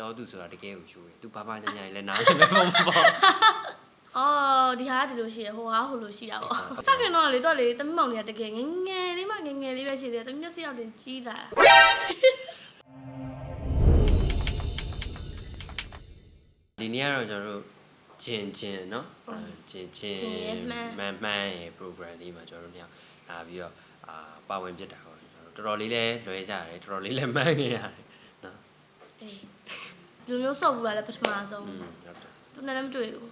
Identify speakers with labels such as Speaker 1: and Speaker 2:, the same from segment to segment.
Speaker 1: တော်သူဆိုတာတကယ်ကိုရှိုးတယ်သူဘာမှညာညာလည်းနားလည်းမပေါ့မပေါ့
Speaker 2: အော်ဒီဟာကဒီလိုရှိရဟိုဟာဟိုလိုရှိတာပေါ့စခင်တော့လေတော့လေတမီးမောင်လေးကတကယ်ငယ်ငယ်လေးမှငယ်ငယ်လေးပဲရှိသေးတယ်တမီးမျက်စိရောက်တင်ကြီးလာတာ
Speaker 1: ဒီနေ့ကတော့ကျွန်တော်တို့ဂျင်ဂျင်เนาะဂျင်ဂျင်မှန်မှန်ရဲ့ program လေးမှာကျွန်တော်တို့ညလာပြီးတော့အာပါဝင်ဖြစ်တာပေါ့ကျွန်တော်တို့တော်တော်လေးလဲလွယ်ကြတယ်တော်တော်လေးလဲမှန်းနေရတယ်เนาะ
Speaker 2: အေး ဒီလိုမျိုးဆော့ဘူးလားလဲပထမဆုံး
Speaker 1: อืมဟုတ်တယ်
Speaker 2: သူနဲ့လည်းမတွေ့ဘူး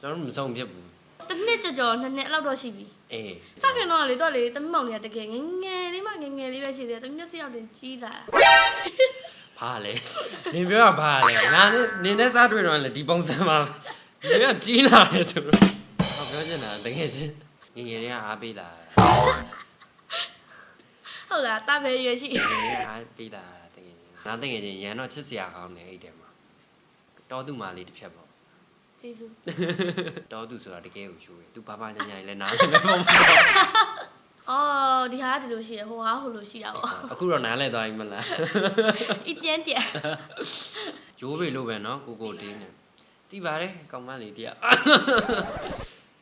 Speaker 1: ကျွန်တော်တို့မဆုံးဖြစ်ဘူး
Speaker 2: တစ်နှစ်ကြော်ကြော်နှစ်နှစ်အဲ့လောက်တော့ရှိပြီ
Speaker 1: အေး
Speaker 2: စခင်တော့လေတော့လေတမီးမောင်လေးကတကယ်ငယ်ငယ်လေးမှငယ်ငယ်လေးပဲရှိသေးတယ်တမီးမျက်စိရောက်တင်ကြီးလာတာ
Speaker 1: ဘာလဲနင်ပြောတာဘာလဲငါနဲ့နင်နဲ့စားတွေ့တော့လေဒီပုံစံမှာနင်ကကြီးလာတယ်ဆိုတော့ဟောပြောချင်တာတကယ်ချင်းငယ်ငယ်လေးကအားပေးလာ
Speaker 2: ဟုတ်လားတပဲရွယ်ရှိ
Speaker 1: ငယ်ငယ်လေးကအားပေးလာတကယ်ချင်းငါတကယ်ချင်းရန်တော့ချစ်စရာကောင်းတယ်အဲ့တဲမှာ တော်သူမလေးတစ်ဖြတ်ပေါ့
Speaker 2: ကျေးဇူး
Speaker 1: တော်သူဆိုတာတကယ်ကိုရှိုးတယ်သူဘာမှညာညာလည်းနားလည်းမပေါ့မပေါ့
Speaker 2: အော်ဒီဟာကဒီလိုရှိရဟိုဟာဟိုလိုရှိတာပေါ့
Speaker 1: အခုတော့နားလဲသွားပြီမလား
Speaker 2: အပြင်းပြန်
Speaker 1: ဂျိုးပေလို့ပဲနော်ကိုကိုတင်းနေတိပါတယ်ကောင်မလေးတရား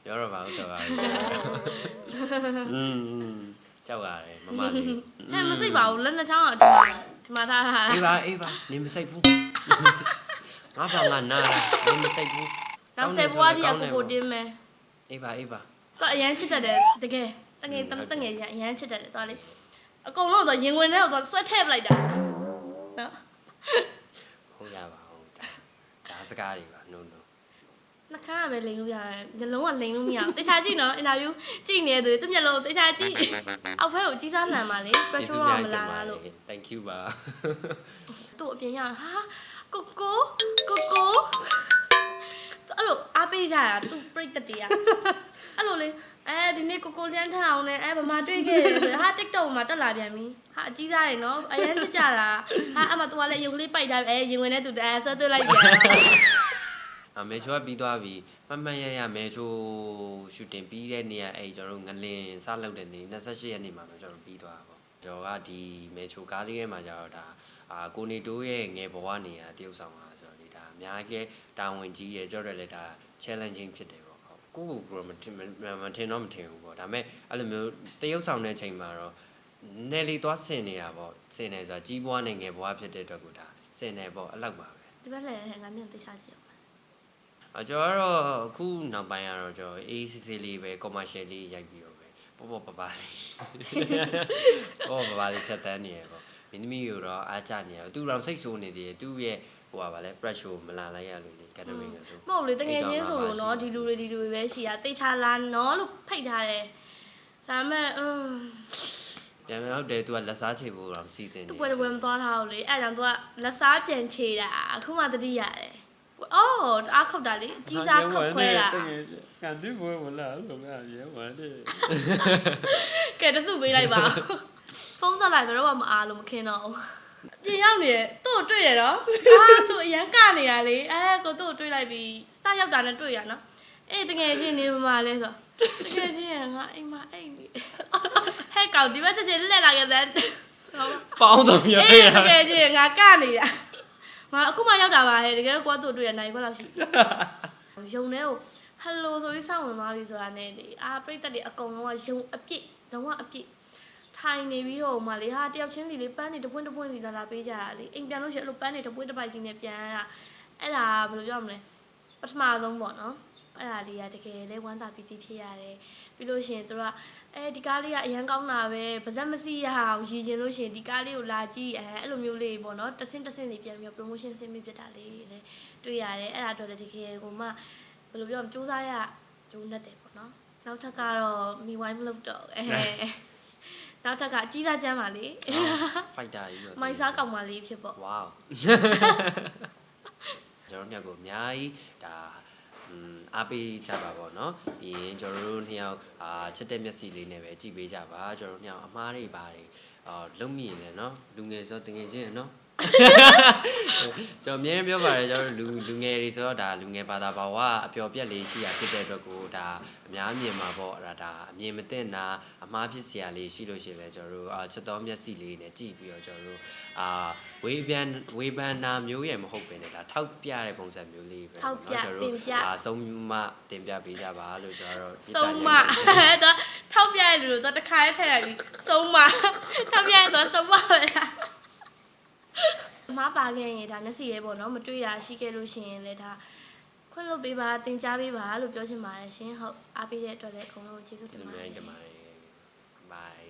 Speaker 1: ပြောတော့ပါဦးတော့ပါဘူးอืมကြောက်ရတယ်မမလေး
Speaker 2: ဟဲ့မစိတ်ပါဘူးလက်နှစ်ချောင်းကဒီမှာဒီမှာထားထား
Speaker 1: အေးပါအေးပါနေမစိတ်ဘူး ငါဘာငါနာနေမစိတ်ဘူး
Speaker 2: နောက်ဆယ်ဘွားကြီးကကိုကိုတင်းမယ်
Speaker 1: အေးပါအေးပါ
Speaker 2: တော့အရန်ချစ်တတ်တယ်တကယ်တငယ်တငယ်ချင်းအရန်ချစ်တတ်တယ်သွားလေအကုန်လုံးတော့ရင်ဝင်ထဲကိုသွားဆွဲထည့်ပလိုက်တာနော်
Speaker 1: ဟုတ်ရပါဟုတ်ဒါဒါစကားတွေပါ no no
Speaker 2: နှခမ်းကပဲလိန်လို့ရတယ်မျက်လုံးကလိန်လို့မရဘူးတေချာကြည့်နော်အင်တာဗျူးကြည့်နေတယ်သူမျက်လုံးတေချာကြည့်အောက်ဖက်ကိုကြီးစားလှန်ပါလေ pressure တော့မလာလားလို့
Speaker 1: thank you ပါ
Speaker 2: သူ့အပြင်ရဟာ ကိုကိုကိုကိုအဲ့လိုအားပေးကြတာသူပြိတ္တတွေကအဲ့လိုလေအဲဒီနေ့ကိုကိုလျန်းထအောင်နဲ့အဲဗမာတွေ့ခဲ့တယ်ဆိုဟာ TikTok မှာတက်လာပြန်ပြီဟာအကြီးသားတွေနော်အရန်ချစ်ကြတာဟာအမသူကလည်းရုပ်ကလေးပိုက်ထားအဲရင်ဝင်တဲ့သူအဲဆွဲသွေးလိုက်ပြန်
Speaker 1: အမေချိုကပြီးသွားပြီမမရရမေချိုရှူတင်ပြီးတဲ့နေ့ကအဲ့ကျွန်တော်တို့ငလင်စလုပ်တဲ့နေ့28ရက်နေ့မှာပဲကျွန်တော်ပြီးသွားတာပေါ့ကျွန်တော်ကဒီမေချိုကားလေးထဲမှာကျတော့ဒါ အာကိုနေတိုးရဲ့ငယ်ဘဝနေရာတရုပ်ဆောင်တာဆိုတော့ဒီဒါအများကြီးတာဝန်ကြီးရဲ့ကြောက်တယ်လေဒါ challenging ဖြစ်တယ်ပေါ့ဟုတ်ကိုကိုကိုမထင်မထင်တော့မထင်ဘူးပေါ့ဒါပေမဲ့အဲ့လိုမျိုးတရုပ်ဆောင်တဲ့ချိန်မှာတော့နယ်လီသွားဆင်နေတာပေါ့ဆင်နေဆိုတာကြီးပွားနေငယ်ဘဝဖြစ်တဲ့အတွက်ကိုဒါဆင်နေပေါ့အဲ့လောက်ပါပဲ
Speaker 2: ဒီဘက်လည်းဟဲ့ငါနဲ့တေချာကြည့်
Speaker 1: အကျော်ကတော့အခုနောက်ပိုင်းကတော့ကျွန်တော် ACC လေးပဲ commercial လေးရိုက်ပြီးတော့ပဲပေါ့ပေါ့ပပလေးပေါ့ပပလေးဖြတ်တန်းနေရပေါ့ မင်းသမီးကိုတော့အားကြနေရသူတော့စိတ်ဆိုးနေသေးတယ်သူ့ရဲ့ဟိုပါဗာလဲ pressure မလာလိုက်ရလို့လေ academy ကဆို
Speaker 2: မဟုတ်လေတကယ်ချင်းဆိုလို့နော်ဒီလူတွေဒီလူတွေပဲရှိတာတေချာလာနော်လို့ဖိတ်ထားတယ်ဒါပေမဲ့အင်း
Speaker 1: ပြန်မဟုတ်တယ်သူကလက်စားချေဖို့တော့စီစဉ်နေ
Speaker 2: သူ့ပွဲတစ်ပွဲမသွားထားဘူးလေအဲ့ဒါကြောင့်သူကလက်စားပြန်ချေတာအခုမှတတိရတယ်အော်အားခောက်တာလေအကြီးစားခောက်ခွဲတာ
Speaker 1: ကန်ဒီဘွယ်မလားလို့ငါရဲဝမ်းတယ်
Speaker 2: ကဲတစုပေးလိုက်ပါ ဖုန်းဆက်လိုက်တော့မအားလို့မခင်းတော့ဘူးပြင်ရောက်နေတယ်သူ့ကိုတွေ့တယ်နော်အာသူ့အရန်ကနေတာလေအဲကိုသူ့ကိုတွေ့လိုက်ပြီးစရောက်တာနဲ့တွေ့ရနော်အေးတကယ်ချင်းနေမှာလဲဆိုတကယ်ချင်းရငါအိမ်မှာအိမ်နေဟဲ့ကောင်ဒီဘက်ချက်ချင်းလက်လာခဲ့တဲ့ဟုတ်
Speaker 1: ပေါင်းစုံရ
Speaker 2: အေး
Speaker 1: ပေး
Speaker 2: တ
Speaker 1: တာ
Speaker 2: ကယ်ချင်းငါကနေတာငါအခုမှရောက်တာပါဟဲ့တကယ်တော့ကိုကသူ့တွေ့ရနိုင်ဘက်လောက်ရှိယုံနေကိုဟယ်လိုဆိုပြီးစောင့်ဝင်သွားပြီဆိုတာနဲ့လေအာပြိတ္တတွေအကုန်လုံးကယုံအပြည့်လုံးဝအပြည့် ထိုင်နေပြီးတော့မှလေဟာတယောက်ချင်းစီလေးပန်းနေတပွင့်တပွင့်စီလာလာပေးကြတာလေအိမ်ပြန်လို့ရှိရင်အဲ့လိုပန်းနေတပွင့်တပိုက်ကြီးနဲ့ပြန်ရတာအဲ့ဒါဘယ်လိုပြောမလဲပထမဆုံးပေါ့နော်အဲ့ဒါလေးကတကယ်လဲဝမ်းသာပီတိဖြစ်ရတယ်ပြီးလို့ရှိရင်သူကအဲဒီကားလေးကအရန်ကောင်းတာပဲပါဇက်မစီရအောင်ရည်ချင်လို့ရှိရင်ဒီကားလေးကိုလာကြည့်အဲအဲ့လိုမျိုးလေးပေါ့နော်တဆင့်တဆင့်လေးပြန်ပြီးတော့ promotion ဆင်းပြီးဖြစ်တာလေးလေတွေ့ရတယ်အဲ့ဒါတော့လည်းတကယ်ကိုမှဘယ်လိုပြောမလဲစူးစမ်းရဂျိုးနဲ့တယ်ပေါ့နော်နောက်ထပ်ကတော့မိဝိုင်းမလုပ်တော့အဲ နောက်ထပ်ကအကြီးစားကျမ်းပါလေ
Speaker 1: ဖိုက်တာကြီးတော့
Speaker 2: မိုင်စားကောင်ပါလေဖြစ်ပေါ့
Speaker 1: ဝေါကျွန်တော်ညကိုအများကြီးဒါအားပေးကြပါပေါ့နော်ပြီးရင်ကျွန်တော်တို့နှစ်ယောက်အာချက်တဲ့မျက်စိလေးနဲ့ပဲကြည့်ပေးကြပါကျွန်တော်တို့နှစ်ယောက်အမားတွေပါတယ်အော်လုံမိရင်လည်းနော်လူငယ်ဆိုတငယ်ချင်းနော် ကျွန်တော်အမြဲပြောပါတယ်ကျွန်တော်တို့လူလူငယ်တွေဆိုတော့ဒါလူငယ်ဘာသာဘာဝအပျော်ပြက်လေးရှိရဖြစ်တဲ့အတွက်ကိုဒါအများအမြင်မှာပေါ့အဲ့ဒါဒါအမြင်မသိတာအမားဖြစ်စရာလေးရှိလို့ရှိရင်လည်းကျွန်တော်တို့အာချစ်တော်မျက်စိလေးနဲ့ကြည့်ပြီးတော့ကျွန်တော်တို့အာဝေပြန်ဝေပန်နာမျိုးရဲ့မဟုတ်ပဲねဒါထောက်ပြတဲ့ပုံစံမျိုးလေးပဲ
Speaker 2: ထောက်ပြ
Speaker 1: ကျွန်
Speaker 2: တင်ပြ
Speaker 1: ဒါဆုံးမတင်ပြပေးကြပါလို့ကျွန်တော်တို့
Speaker 2: ဆုံးမတော့ထောက်ပြရလို့တော့တခါလေးထည့်ရပြီဆုံးမထောက်ပြရဆိုဆုံးမပဲလား အမားပါခဲ့ရင်ဒါမျက်စိရဲပေါ့နော်မတွေ့တာရှိခဲ့လို့ရှိရင်လည်းဒါခွင့်လွှတ်ပေးပါတင် जा ပေးပါလို့ပြောချင်ပါတယ်ရှင်ဟုတ်အားပေးတဲ့အတွက်လည်းအကုန်လုံးကျေးဇူးတင်ပါတယ်
Speaker 1: တင်ပါတယ် bye